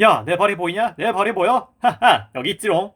야, 내 발이 보이냐? 내 발이 보여? 하하, 여기 있지롱.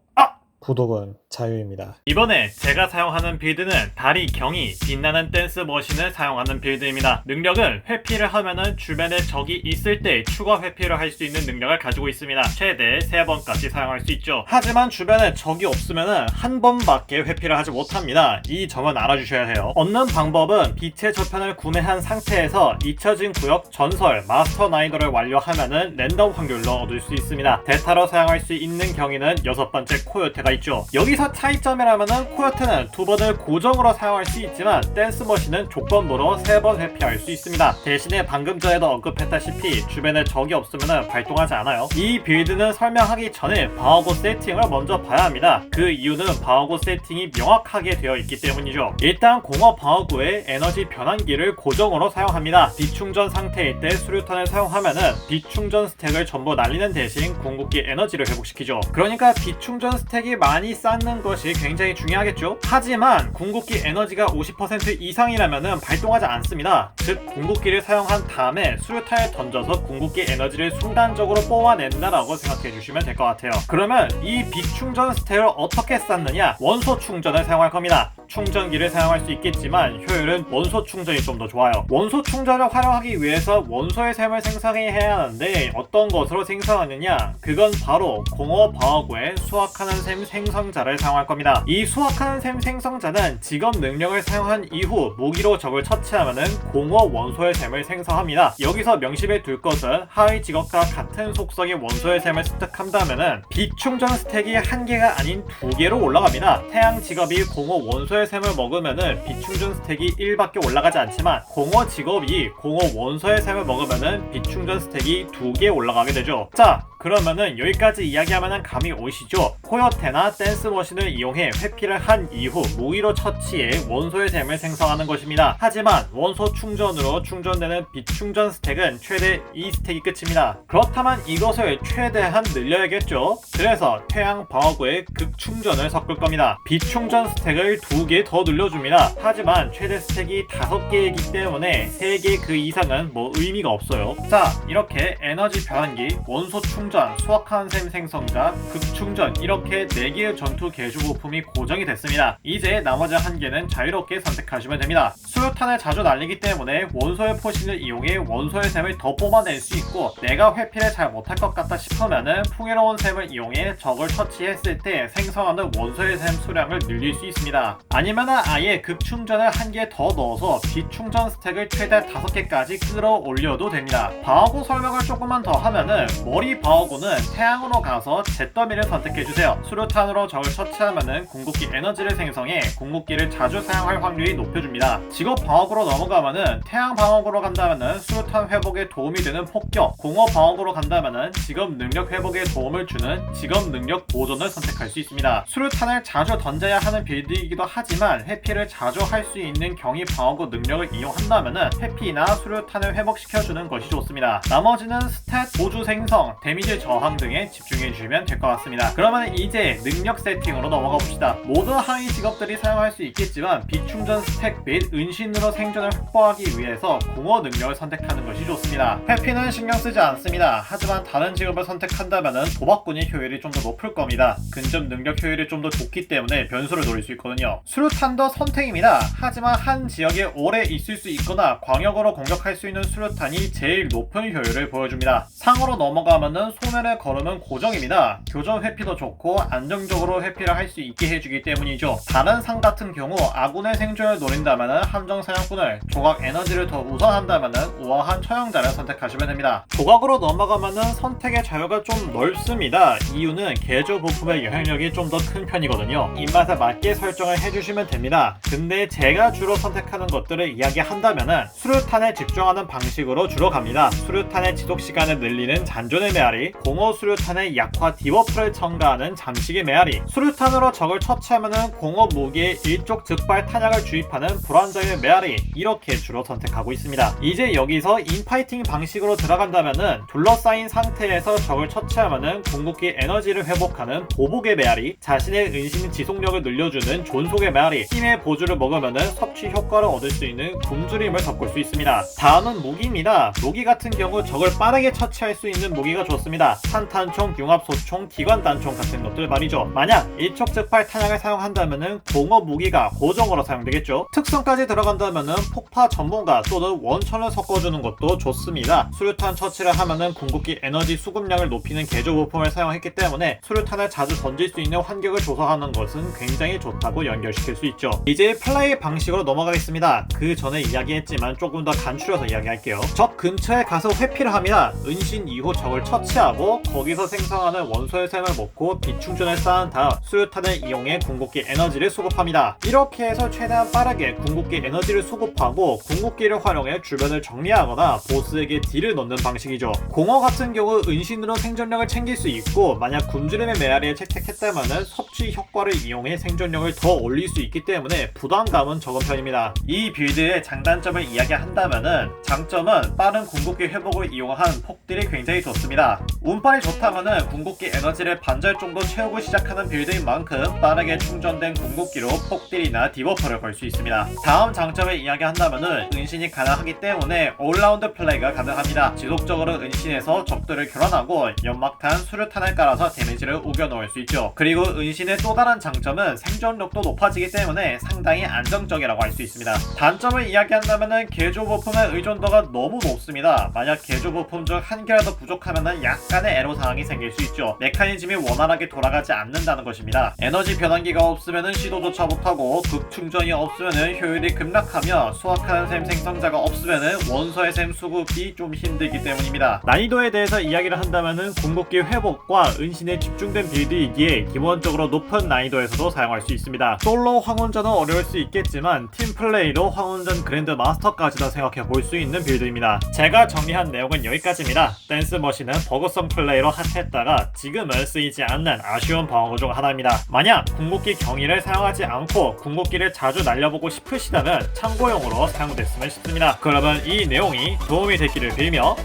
아! 구독은 자유입니다. 이번에 제가 사용하는 빌드는 다리 경이 빛나는 댄스 머신을 사용하는 빌드입니다. 능력은 회피를 하면은 주변에 적이 있을 때 추가 회피를 할 수 있는 능력을 가지고 있습니다. 최대 3번까지 사용할 수 있죠. 하지만 주변에 적이 없으면은 한 번밖에 회피를 하지 못합니다. 이 점은 알아주셔야 해요. 얻는 방법은 빛의 저편을 구매한 상태에서 잊혀진 구역 전설 마스터 나이더를 완료하면은 랜덤 확률로 얻을 수 있습니다. 대타로 사용할 수 있는 경위는 여섯 번째 코요테가 있죠. 여기서 차이점이라면은 코요테는 두 번을 고정으로 사용할 수 있지만 댄스 머신은 조건부로 세 번 회피할 수 있습니다. 대신에 방금 전에도 언급했다시피 주변에 적이 없으면 발동하지 않아요. 이 빌드는 설명하기 전에 방어구 세팅을 먼저 봐야 합니다. 그 이유는 방어구 세팅이 명확하게 되어 있기 때문이죠. 일단 공업 방어구의 에너지 변환기를 고정으로 사용합니다. 비충전 상태일 때 수류탄을 사용하면은 비충전 스택을 전부 날리는 대신 궁극기 에너지를 회복시키죠. 그러니까 비충전 스택이 많이 쌓는 것이 굉장히 중요하겠죠. 하지만 궁극기 에너지가 50% 이상이라면은 발동하지 않습니다. 즉 궁극기를 사용한 다음에 수류탄을 던져서 궁극기 에너지를 순간적으로 뽑아낸다라고 생각해 주시면 될 것 같아요. 그러면 이 비충전 스택을 어떻게 쌓느냐? 원소 충전을 사용할 겁니다. 충전기를 사용할 수 있겠지만 효율은 원소 충전이 좀 더 좋아요. 원소 충전을 활용하기 위해서 원소의 샘을 생성해야 하는데 어떤 것으로 생성하느냐? 그건 바로 공허 방어구의 수확하는 샘 생성자를 사용할 겁니다. 이 수확하는 샘 생성자는 직업 능력을 사용한 이후 무기로 적을 처치하면은 공허 원소의 샘을 생성합니다. 여기서 명심해 둘 것은 하위 직업과 같은 속성의 원소의 샘을 습득한다면은 비충전 스택이 한 개가 아닌 두 개로 올라갑니다. 태양 직업이 공허 원소의 샘을 먹으면은 비충전 스택이 1밖에 올라가지 않지만 공허 직업이 공허 원소의 샘을 먹으면은 비충전 스택이 두개 올라가게 되죠. 자, 그러면은 여기까지 이야기하면은 감이 오시죠? 코요테나 댄스 머신을 이용해 회피를 한 이후 무기로 처치해 원소의 샘을 생성하는 것입니다. 하지만 원소 충전으로 충전되는 비충전 스택은 최대 2스택이 끝입니다. 그렇다면 이것을 최대한 늘려야겠죠? 그래서 태양 방어구에 극충전을 섞을 겁니다. 비충전 스택을 두개 더 늘려줍니다. 하지만 최대 스택이 5개이기 때문에 3개 그 이상은 뭐 의미가 없어요. 자, 이렇게 에너지 변환기, 원소 충전, 수확한 샘 생성자, 극충전 이렇게 4개의 전투 개조 부품이 고정이 됐습니다. 이제 나머지 한 개는 자유롭게 선택하시면 됩니다. 수류탄을 자주 날리기 때문에 원소의 포신을 이용해 원소의 샘을 더 뽑아낼 수 있고 내가 회피를 잘 못할 것 같다 싶으면은 풍요로운 샘을 이용해 적을 처치했을 때 생성하는 원소의 샘 수량을 늘릴 수 있습니다. 아니면은 아예 급충전을 한 개 더 넣어서 비충전 스택을 최대 5개까지 끌어올려도 됩니다. 방어구 설명을 조금만 더 하면은 머리 방어구는 태양으로 가서 잿더미를 선택해주세요. 수류탄으로 적을 처치하면은 궁극기 에너지를 생성해 궁극기를 자주 사용할 확률이 높여줍니다. 직업 방어구로 넘어가면은 태양 방어구로 간다면은 수류탄 회복에 도움이 되는 폭격, 공허 방어구로 간다면은 직업 능력 회복에 도움을 주는 직업 능력 보존을 선택할 수 있습니다. 수류탄을 자주 던져야 하는 빌드이기도 하지 만 회피를 자주 할 수 있는 경이 방어구 능력을 이용한다면은 회피나 수류탄을 회복시켜주는 것이 좋습니다. 나머지는 스탯, 보조 생성, 데미지 저항 등에 집중해 주시면 될 것 같습니다. 그러면 이제 능력 세팅으로 넘어가 봅시다. 모든 하위 직업들이 사용할 수 있겠지만 비충전 스택 및 은신으로 생존을 확보하기 위해서 공허 능력을 선택하는 것이 좋습니다. 회피는 신경 쓰지 않습니다. 하지만 다른 직업을 선택한다면 도박꾼의 효율이 좀 더 높을 겁니다. 근접 능력 효율이 좀 더 좋기 때문에 변수를 노릴 수 있거든요. 수류탄도 선택입니다. 하지만 한 지역에 오래 있을 수 있거나 광역으로 공격할 수 있는 수류탄이 제일 높은 효율을 보여줍니다. 상으로 넘어가면은 소멸의 걸음은 고정입니다. 교전 회피도 좋고 안정적으로 회피를 할 수 있게 해주기 때문이죠. 다른 상 같은 경우 아군의 생존을 노린다면 함정 사냥꾼을 조각 에너지를 더 우선한다면 우아한 처형자를 선택하시면 됩니다. 조각으로 넘어가면은 선택의 자유가 좀 넓습니다. 이유는 개조 부품의 영향력이 좀 더 큰 편이거든요. 입맛에 맞게 설정을 해주시 면 됩니다. 근데 제가 주로 선택하는 것들을 이야기한다면은 수류탄에 집중하는 방식으로 주로 갑니다. 수류탄의 지속 시간을 늘리는 잔존의 메아리, 공허 수류탄의 약화 디버프를 첨가하는 잠식의 메아리, 수류탄으로 적을 처치하면은 공허 무기에 일족 즉발 탄약을 주입하는 불안정의 메아리 이렇게 주로 선택하고 있습니다. 이제 여기서 인파이팅 방식으로 들어간다면은 둘러싸인 상태에서 적을 처치하면은 궁극기 에너지를 회복하는 보복의 메아리, 자신의 은신 지속력을 늘려주는 존속의 메아리, 힘의 보조를 먹으면은 섭취 효과를 얻을 수 있는 굶주림을 섞을 수 있습니다. 다음은 무기입니다. 무기 같은 경우 적을 빠르게 처치할 수 있는 무기가 좋습니다. 산탄총, 융합소총, 기관단총 같은 것들 말이죠. 만약 일촉즉발 탄약을 사용한다면은 공업 무기가 고정으로 사용되겠죠. 특성까지 들어간다면은 폭파 전문가 또는 원천을 섞어주는 것도 좋습니다. 수류탄 처치를 하면은 궁극기 에너지 수급량을 높이는 개조 부품을 사용했기 때문에 수류탄을 자주 던질 수 있는 환경을 조성하는 것은 굉장히 좋다고 연결 시킬 수 있죠. 이제 플레이 방식으로 넘어가겠습니다. 그 전에 이야기했지만 조금 더 간추려서 이야기할게요. 적 근처에 가서 회피를 합니다. 은신 이후 적을 처치하고 거기서 생성하는 원소의 샘을 먹고 비충전을 쌓은 다음 수류탄을 이용해 궁극기 에너지를 수급합니다. 이렇게 해서 최대한 빠르게 궁극기 에너지를 수급하고 궁극기를 활용해 주변을 정리하거나 보스에게 딜을 넣는 방식이죠. 공허 같은 경우 은신으로 생존력을 챙길 수 있고 만약 굶주림의 메아리를 채택했다면 섭취 효과를 이용해 생존력을 더 올릴 수 있기 때문에 부담감은 적은 편입니다. 이 빌드의 장단점을 이야기한다면은 장점은 빠른 궁극기 회복을 이용한 폭딜이 굉장히 좋습니다. 운빨이 좋다면은 궁극기 에너지를 반절 정도 채우고 시작하는 빌드인 만큼 빠르게 충전된 궁극기로 폭딜이나 디버퍼를 걸 수 있습니다. 다음 장점을 이야기한다면은 은신이 가능하기 때문에 올라운드 플레이가 가능합니다. 지속적으로 은신에서 적들을 교란하고 연막탄, 수류탄을 깔아서 데미지를 우겨 넣을 수 있죠. 그리고 은신의 또 다른 장점은 생존력도 높아지 기 때문에 상당히 안정적이라고 할 수 있습니다. 단점을 이야기한다면은 개조 부품의 의존도가 너무 높습니다. 만약 개조 부품 중 한 개라도 부족하면은 약간의 애로사항이 생길 수 있죠. 메커니즘이 원활하게 돌아가지 않는다는 것입니다. 에너지 변환기가 없으면은 시도조차 못하고 극충전이 없으면은 효율이 급락하며 수확하는 샘 생성자가 없으면은 원소의 샘 수급이 좀 힘들기 때문입니다. 난이도에 대해서 이야기를 한다면은 궁극기 회복과 은신에 집중된 빌드이기에 기본적으로 높은 난이도에서도 사용할 수 있습니다. 솔로 황혼전은 어려울 수 있겠지만 팀 플레이로 황혼전 그랜드 마스터까지도 생각해 볼 수 있는 빌드입니다. 제가 정리한 내용은 여기까지입니다. 댄스 머신은 버그성 플레이로 핫했다가 지금은 쓰이지 않는 아쉬운 방어 중 하나입니다. 만약 궁극기 경위를 사용하지 않고 궁극기를 자주 날려보고 싶으시다면 참고용으로 사용됐으면 싶습니다. 그러면 이 내용이 도움이 됐기를 빌며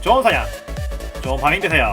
좋은 사냥, 좋은 파밍 되세요.